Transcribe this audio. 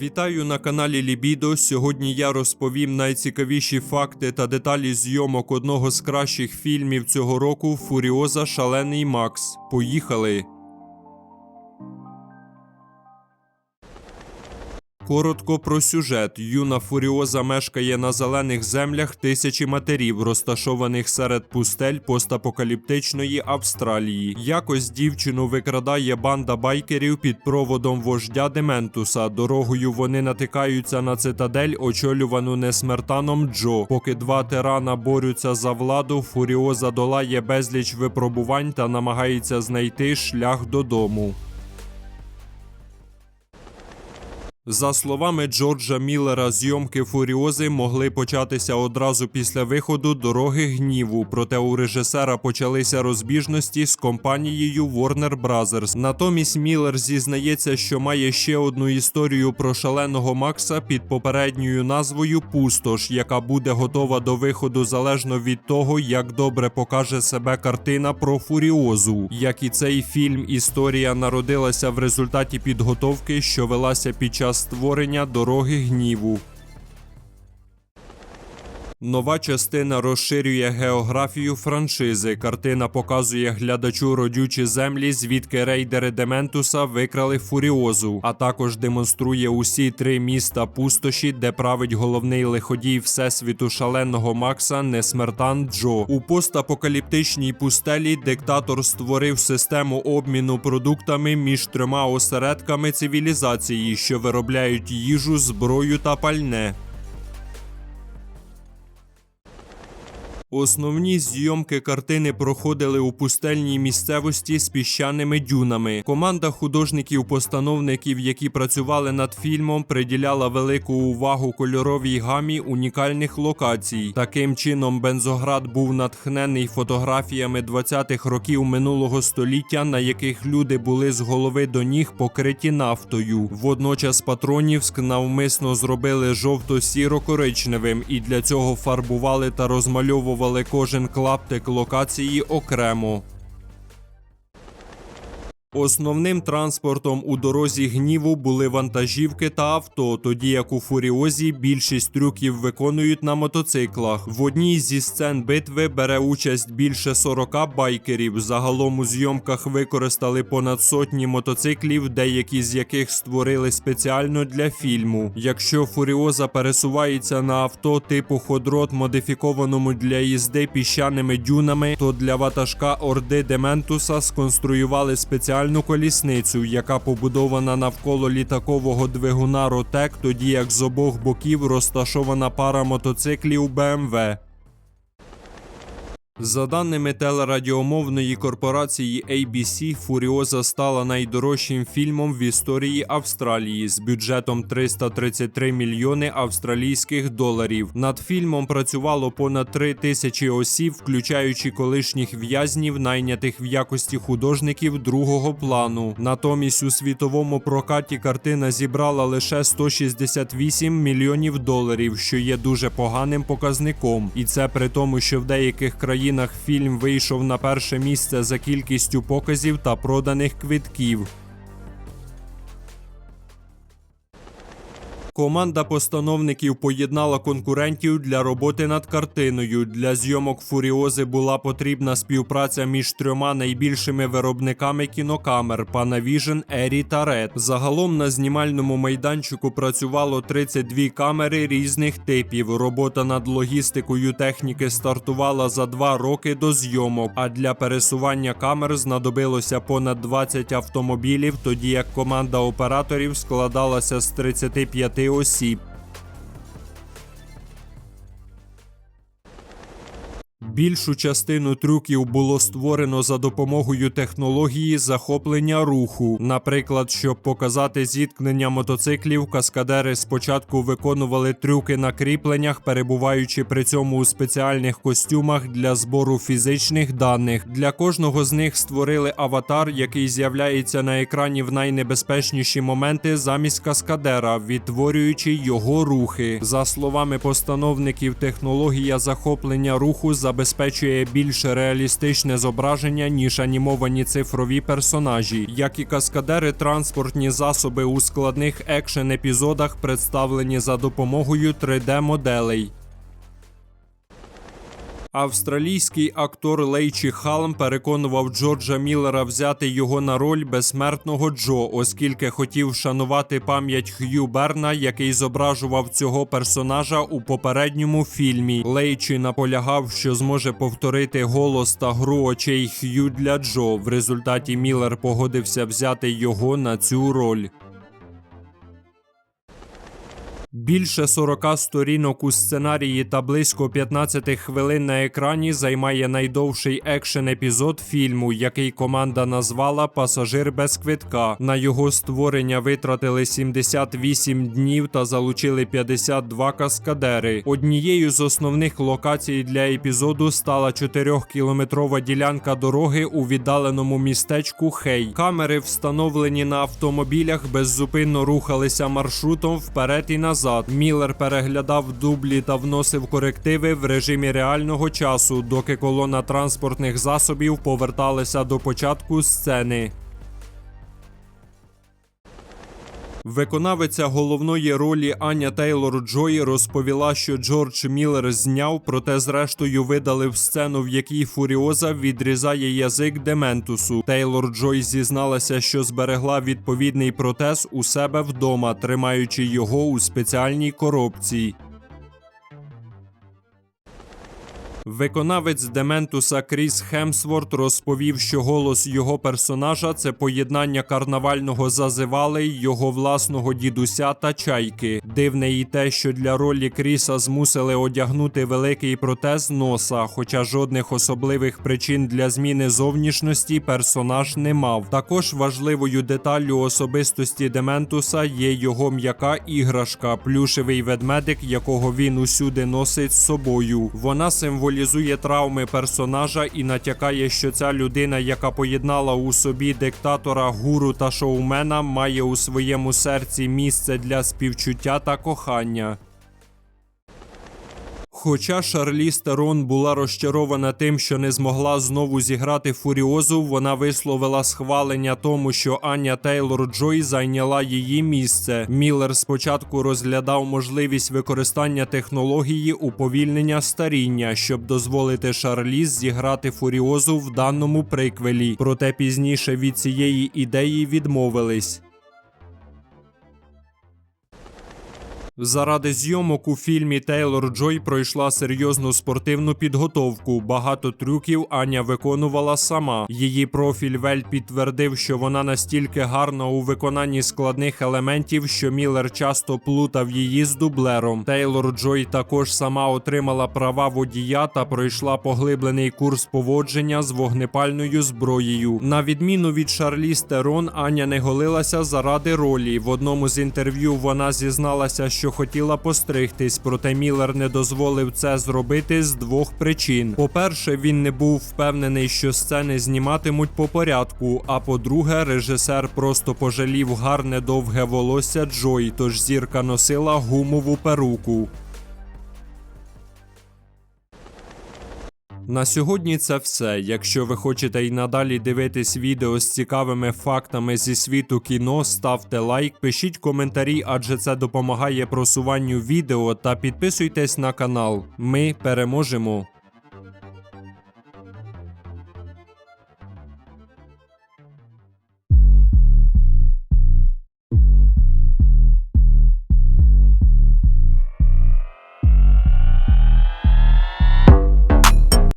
Вітаю на каналі Лібідо. Сьогодні я розповім найцікавіші факти та деталі зйомок одного з кращих фільмів цього року Фуріоза Шалений Макс. Поїхали! Коротко про сюжет. Юна Фуріоза мешкає на зелених землях тисячі матерів, розташованих серед пустель постапокаліптичної Австралії. Якось дівчину викрадає банда байкерів під проводом вождя Дементуса. Дорогою вони натикаються на цитадель, очолювану несмертаном Джо. Поки два тирана борються за владу, Фуріоза долає безліч випробувань та намагається знайти шлях додому. За словами Джорджа Міллера, зйомки Фуріози могли початися одразу після виходу дороги гніву. Проте у режисера почалися розбіжності з компанією Warner Brothers. Натомість Міллер зізнається, що має ще одну історію про шаленого Макса під попередньою назвою Пустош, яка буде готова до виходу залежно від того, як добре покаже себе картина про Фуріозу. Як і цей фільм, історія народилася в результаті підготовки, що велася під час створення дороги гніву. Нова частина розширює географію франшизи. Картина показує глядачу родючі землі, звідки рейдери Дементуса викрали фуріозу, а також демонструє усі три міста пустоші, де править головний лиходій всесвіту шаленого Макса Несмертан Джо. У постапокаліптичній пустелі диктатор створив систему обміну продуктами між трьома осередками цивілізації, що виробляють їжу, зброю та пальне. Основні зйомки картини проходили у пустельній місцевості з піщаними дюнами. Команда художників-постановників, які працювали над фільмом, приділяла велику увагу кольоровій гамі унікальних локацій. Таким чином, Бензоград був натхнений фотографіями 20-х років минулого століття, на яких люди були з голови до ніг покриті нафтою. Водночас Патронівськ навмисно зробили жовто-сіро-коричневим і для цього фарбували та розмальовували кожен клаптик локації окремо. Основним транспортом у дорозі гніву були вантажівки та авто, тоді як у Фуріозі більшість трюків виконують на мотоциклах. В одній зі сцен битви бере участь більше 40 байкерів. Загалом у зйомках використали понад сотні мотоциклів, деякі з яких створили спеціально для фільму. Якщо Фуріоза пересувається на авто типу ходрот, модифікованому для їзди піщаними дюнами, то для ватажка Орди Дементуса сконструювали спеціальну колісницю, яка побудована навколо літакового двигуна Ротек, тоді як з обох боків розташована пара мотоциклів БМВ. За даними телерадіомовної корпорації ABC, Фуріоза стала найдорожчим фільмом в історії Австралії з бюджетом 333 мільйони австралійських доларів. Над фільмом працювало понад 3 тисячі осіб, включаючи колишніх в'язнів, найнятих в якості художників другого плану. Натомість у світовому прокаті картина зібрала лише 168 мільйонів доларів, що є дуже поганим показником. І це при тому, що в деяких країнах фільм вийшов на перше місце за кількістю показів та проданих квитків. Команда постановників поєднала конкурентів для роботи над картиною. Для зйомок Фуріози була потрібна співпраця між трьома найбільшими виробниками кінокамер Panavision, Ері та Red. Загалом на знімальному майданчику працювало 32 камери різних типів. Робота над логістикою техніки стартувала за два роки до зйомок. А для пересування камер знадобилося понад 20 автомобілів, тоді як команда операторів складалася з 35 осіб. Більшу частину трюків було створено за допомогою технології захоплення руху. Наприклад, щоб показати зіткнення мотоциклів, каскадери спочатку виконували трюки на кріпленнях, перебуваючи при цьому у спеціальних костюмах для збору фізичних даних. Для кожного з них створили аватар, який з'являється на екрані в найнебезпечніші моменти замість каскадера, відтворюючи його рухи. За словами постановників, технологія захоплення руху забезпечує забезпечує більш реалістичне зображення, ніж анімовані цифрові персонажі. Як і каскадери, транспортні засоби у складних екшен епізодах представлені за допомогою 3D-моделей. Австралійський актор Лейчі Халм переконував Джорджа Міллера взяти його на роль безсмертного Джо, оскільки хотів вшанувати пам'ять Х'ю Берна, який зображував цього персонажа у попередньому фільмі. Лейчі наполягав, що зможе повторити голос та гру очей Х'ю для Джо. В результаті Міллер погодився взяти його на цю роль. Більше 40 сторінок у сценарії та близько 15 хвилин на екрані займає найдовший екшен епізод фільму, який команда назвала Пасажир без квитка. На його створення витратили 78 днів та залучили 52 каскадери. Однією з основних локацій для епізоду стала 4-кілометрова ділянка дороги у віддаленому містечку Хей. Камери, встановлені на автомобілях, беззупинно рухалися маршрутом вперед і назад. Міллер переглядав дублі та вносив корективи в режимі реального часу, доки колона транспортних засобів поверталася до початку сцени. Виконавиця головної ролі Аня Тейлор Джой розповіла, що Джордж Міллер зняв, проте зрештою видалив сцену, в якій Фуріоза відрізає язик Дементусу. Тейлор Джой зізналася, що зберегла відповідний протез у себе вдома, тримаючи його у спеціальній коробці. Виконавець Дементуса Кріс Хемсворт розповів, що голос його персонажа це поєднання карнавального зазивали його власного дідуся та чайки. Дивне і те, що для ролі Кріса змусили одягнути великий протез носа, хоча жодних особливих причин для зміни зовнішності персонаж не мав. Також важливою деталлю особистості Дементуса є його м'яка іграшка, плюшевий ведмедик, якого він усюди носить з собою. Вона символізує травми персонажа і натякає, що ця людина, яка поєднала у собі диктатора, гуру та шоумена, має у своєму серці місце для співчуття та кохання. Хоча Шарлі Стерон була розчарована тим, що не змогла знову зіграти фуріозу, вона висловила схвалення тому, що Аня Тейлор Джой зайняла її місце. Міллер спочатку розглядав можливість використання технології уповільнення старіння, щоб дозволити Шарліз зіграти фуріозу в даному приквелі. Проте пізніше від цієї ідеї відмовились. Заради зйомок у фільмі Тейлор Джой пройшла серйозну спортивну підготовку. Багато трюків Аня виконувала сама. Її профіль Вель підтвердив, що вона настільки гарна у виконанні складних елементів, що Міллер часто плутав її з дублером. Тейлор Джой також сама отримала права водія та пройшла поглиблений курс поводження з вогнепальною зброєю. На відміну від Шарлі Стерон, Аня не голилася заради ролі. В одному з інтерв'ю вона зізналася, що хотіла постригтись, проте Міллер не дозволив це зробити з двох причин: по-перше, він не був впевнений, що сцени зніматимуть по порядку. А по-друге, режисер просто пожалів гарне довге волосся Джой, тож зірка носила гумову перуку. На сьогодні це все. Якщо ви хочете і надалі дивитись відео з цікавими фактами зі світу кіно, ставте лайк, пишіть коментарі, адже це допомагає просуванню відео та підписуйтесь на канал. Ми переможемо.